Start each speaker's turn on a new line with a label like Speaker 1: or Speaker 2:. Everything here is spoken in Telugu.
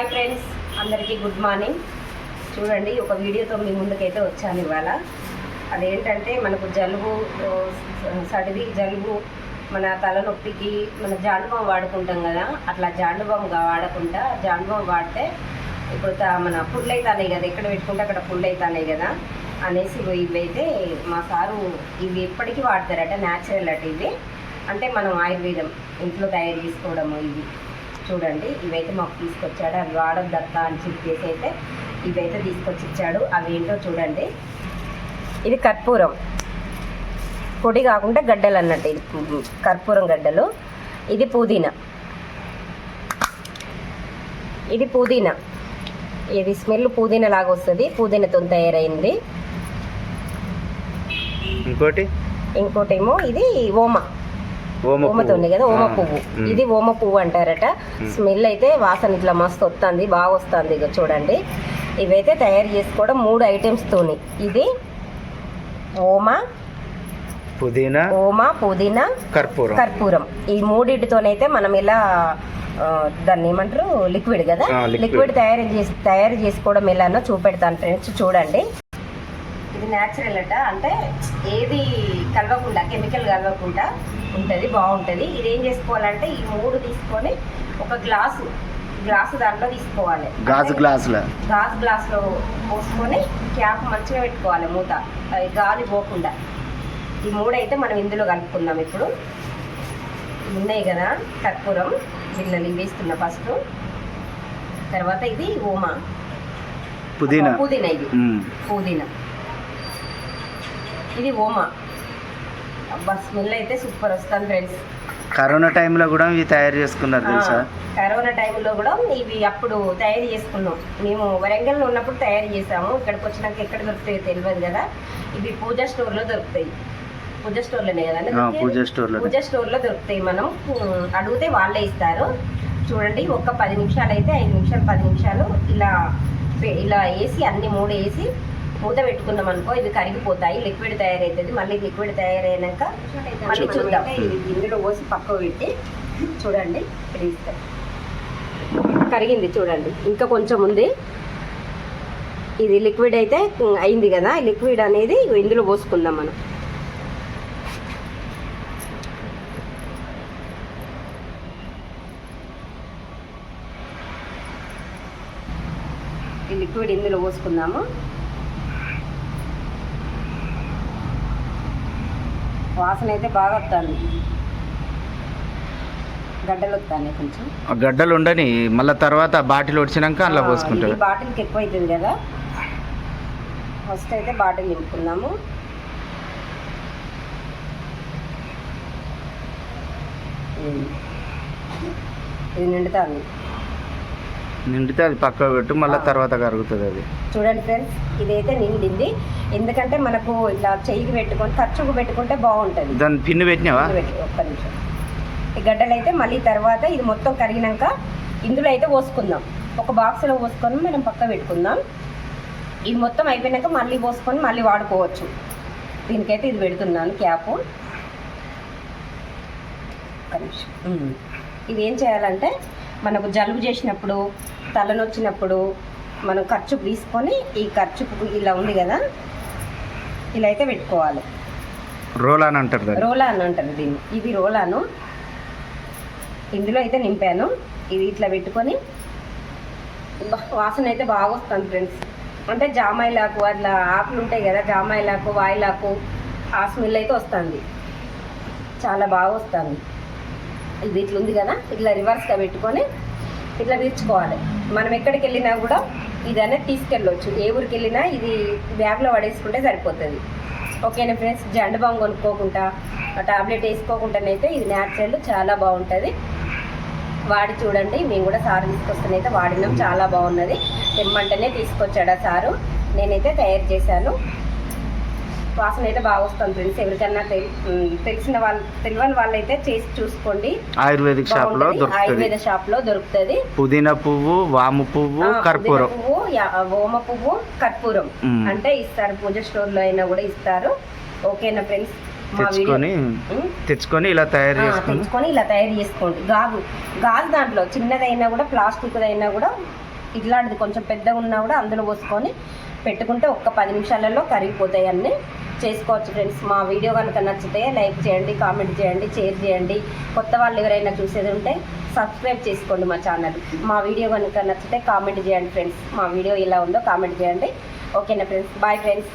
Speaker 1: హాయ్ ఫ్రెండ్స్ అందరికీ గుడ్ మార్నింగ్. చూడండి ఒక వీడియోతో మీ ముందుకైతే వచ్చాను ఇవాళ. అదేంటంటే మనకు జలుబు సర్ది జలుబు మన తలనొప్పికి మన జాండుబాం వాడుకుంటాం కదా అట్లా జాండుబాం వాడకుండా జాండుబాం వాడితే ఇప్పుడు త- మన పుళ్ళు అవుతాయి కదా ఎక్కడ పెట్టుకుంటే అక్కడ పుళ్ళు అవుతాయి కదా అనేసి ఇవైతే మా సారు ఇవి ఎప్పటికీ వాడతారట న్యాచురల్ అట ఇవి. అంటే మనం ఆయుర్వేదం ఇంట్లో తయారు చేసుకోవడము ఇవి. చూడండి. ఇవైతే మాకు తీసుకొచ్చాడు. అవి వాడొద్దక్క అని చెప్పేసి అయితే ఇవైతే తీసుకొచ్చి ఇచ్చాడు అవి ఏంటో చూడండి. ఇది కర్పూరం. పొడి కాకుండా గడ్డలు అన్నట్టు ఇది. కర్పూరం గడ్డలు. ఇది పుదీనా. ఇది పుదీనా. ఇది స్మెల్ పుదీనా లాగా వస్తుంది. పుదీనాతో తయారైంది.
Speaker 2: ఇంకోటి?
Speaker 1: ఇంకోటేమో ఇది ఓమ
Speaker 2: ఓమ.
Speaker 1: ఓమతో ఉంది కదా ఓమ పువ్వు. ఇది ఓమ పువ్వు అంటారట. స్మెల్ అయితే వాసన ఇట్లా మస్తు వస్తుంది బాగా వస్తుంది ఇక చూడండి. ఇవైతే తయారు చేసుకోవడం మూడు ఐటమ్స్ తోని. ఇది ఓమ
Speaker 2: పుదీనా
Speaker 1: ఓమ పుదీనా
Speaker 2: కర్పూరం.
Speaker 1: కర్పూరం. ఈ మూడింటితోనైతే మనం ఇలా దాన్ని ఏమంటారు? లిక్విడ్ కదా. లిక్విడ్ తయారు చేసి తయారు చేసుకోవడం ఎలానో చూపెడతాను ఫ్రెండ్స్ చూడండి. ఇది న్యాచురల్ అట. అంటే ఏది కలవకుండా కెమికల్ కలవకుండా ఉంటుంది బాగుంటుంది. ఇది ఏం చేసుకోవాలంటే ఈ మూడు తీసుకొని ఒక గ్లాసు గ్లాసు దాంట్లో తీసుకోవాలి.
Speaker 2: గాజు గ్లాసుల?
Speaker 1: గాజు గ్లాస్లో పోసుకొని క్యాప్ మంచిగా పెట్టుకోవాలి మూత. గాలి పోకుండా. ఈ మూడైతే మనం ఇందులో కలుపుకుందాం ఇప్పుడు. ఉన్నాయి కదా కర్పూరం బిళ్ళలు వేస్తున్నా ఫస్ట్ తర్వాత ఇది ఓమా.
Speaker 2: పుదీనా.
Speaker 1: పుదీనా ఇది. పుదీనా. ఇది ఓమా. అబ్బా స్మెల్ అయితే సూపర్ వస్తుంది ఫ్రెండ్స్.
Speaker 2: కరోనా టైంలో కూడా ఇవి తయారు చేసుకున్నారు తెలుసా?
Speaker 1: కరోనా టైంలో కూడా ఇవి అప్పుడు తయారు చేసుకున్నాం. మేము వరంగల్లో ఉన్నప్పుడు తయారు చేసాము. ఇక్కడికి వచ్చినాక ఎక్కడ దొరుకుతాయో తెలియదు కదా. ఇవి పూజా స్టోర్లో దొరుకుతాయి. పూజా స్టోర్లోనే కదా
Speaker 2: పూజ స్టోర్లో
Speaker 1: పూజా స్టోర్లో దొరుకుతాయి మనం. అడిగితే వాళ్ళే ఇస్తారు. చూడండి ఒక్క పది నిమిషాలు అయితే ఐదు నిమిషాలు పది నిమిషాలు ఇలా ఇలా వేసి అన్ని మూడు వేసి మూత పెట్టుకున్నాం అనుకో ఇవి కరిగిపోతాయి లిక్విడ్ తయారవుతుంది మళ్ళీ లిక్విడ్ తయారైనాక మళ్ళీ చూద్దాం. ఇది ఇందులో పోసి పక్కకు పెట్టి చూడండి ఇస్తాం కరిగింది చూడండి. ఇంకా కొంచెం ఉంది. ఇది లిక్విడ్ అయితే అయింది కదా. లిక్విడ్ అనేది ఇందులో పోసుకుందాం మనం. ఈ లిక్విడ్ ఇందులో పోసుకుందాము. వాసన అయితే బాగా వస్తుంది గడ్డలు వస్తాయి కొంచెం.
Speaker 2: ఆ గడ్డలు ఉండని మళ్ళీ తర్వాత బాటిల్ వచ్చినాక అందులో
Speaker 1: ఆ,
Speaker 2: పోసుకుంటారు.
Speaker 1: బాటిల్కి ఎక్కువ అవుతుంది కదా. ఫస్ట్ అయితే బాటిల్ నింపుకుందాము. ఉమ్. ఇది నిండుతుంది.
Speaker 2: నిండితే అది పక్క పెట్టు మళ్ళీ. తర్వాత కరుగుతుంది అది.
Speaker 1: చూడండి ఫ్రెండ్స్ ఇదైతే నిండింది. ఎందుకంటే మనకు ఇట్లా చెయ్యికి పెట్టుకొని ఖర్చుకు పెట్టుకుంటే బాగుంటుంది.
Speaker 2: దాన్ని పిన్ను పెట్టినావా?
Speaker 1: ఒక్క నిమిషం. ఈ గడ్డలు అయితే మళ్ళీ తర్వాత ఇది మొత్తం కరిగినాక ఇందులో అయితే పోసుకుందాం. ఒక బాక్స్లో పోసుకొని మనం పక్క పెట్టుకుందాం. ఇది మొత్తం అయిపోయినాక మళ్ళీ పోసుకొని మళ్ళీ వాడుకోవచ్చు. దీనికైతే ఇది పెడుతున్నాను క్యాప్. ఇది ఏం చేయాలంటే మనకు జలుబు చేసినప్పుడు తలనొచ్చినప్పుడు మనం ఖర్చు తీసుకొని ఈ ఖర్చుకు ఇలా ఉంది కదా ఇలా అయితే పెట్టుకోవాలి.
Speaker 2: రోల్ అని అంటారు దాన్ని.
Speaker 1: రోలా అని అంటారు దీన్ని. ఇది రోలాను. ఇందులో అయితే నింపాను. ఇది ఇట్లా పెట్టుకొని వాసన అయితే బాగా వస్తుంది ఫ్రెండ్స్. అంటే జామాయిలాకు అట్లా ఆకులు ఉంటాయి కదా జామాయిలాకు వాయిలాకు ఆ స్మెల్ అయితే వస్తుంది. చాలా బాగా వస్తుంది. ఇది ఇట్లా ఉంది కదా ఇట్లా రివర్స్గా పెట్టుకొని ఇట్లా తీర్చుకోవాలి. మనం ఎక్కడికి వెళ్ళినా కూడా ఇది అనేది తీసుకెళ్ళవచ్చు ఏ ఊరికి వెళ్ళినా ఇది బ్యాగ్లో పడేసుకుంటే సరిపోతుంది. ఓకేనా ఫ్రెండ్స్? జండు కొనుక్కోకుండా టాబ్లెట్ వేసుకోకుండానైతే ఇది న్యాచురల్ చాలా బాగుంటుంది. వాడి చూడండి మేము కూడా సారు తీసుకొస్తానైతే వాడినాం చాలా బాగున్నది. తెమ్మంటేనే తీసుకొచ్చాడు ఆ సారు. నేనైతే తయారు చేశాను. వాసన అయితే బాగా వస్తుంది ఫ్రెండ్స్. ఎవరికన్నా ఉమ్, తెలిసిన వాళ్ళు తెలియని వాళ్ళైతే చేసి చూసుకోండి.
Speaker 2: ఆయుర్వేదిక్ షాప్లో
Speaker 1: ఆయుర్వేద షాప్లో దొరుకుతుంది.
Speaker 2: పుదీనా పువ్వు వాము పువ్వు కర్పూరం.
Speaker 1: పువ్వు ఓమ పువ్వు కర్పూరం. అంటే ఇస్తారు పూజ స్టోర్లో అయినా కూడా ఇస్తారు. ఓకేనా ఫ్రెండ్స్?
Speaker 2: తెచ్చుకొని తెచ్చుకొని ఇలా తయారు చేసుకొని
Speaker 1: తెచ్చుకొని ఇలా తయారు చేసుకోండి. గాజు గాజు దాంట్లో చిన్నదైనా కూడా ప్లాస్టిక్ అయినా కూడా ఇట్లాంటిది కొంచెం పెద్దగా ఉన్నా కూడా అందులో పోసుకొని పెట్టుకుంటే ఒక్క పది నిమిషాలలో కరిగిపోతాయి అన్నీ. చేసుకోవచ్చు ఫ్రెండ్స్ మా వీడియో కనుక నచ్చితే లైక్ చేయండి కామెంట్ చేయండి షేర్ చేయండి. కొత్త వాళ్ళు ఎవరైనా చూసేది ఉంటే సబ్స్క్రైబ్ చేసుకోండి మా ఛానల్. మా వీడియో కనుక నచ్చితే కామెంట్ చేయండి ఫ్రెండ్స్ మా వీడియో ఎలా ఉందో కామెంట్ చేయండి. ఓకేనా ఫ్రెండ్స్ బాయ్ ఫ్రెండ్స్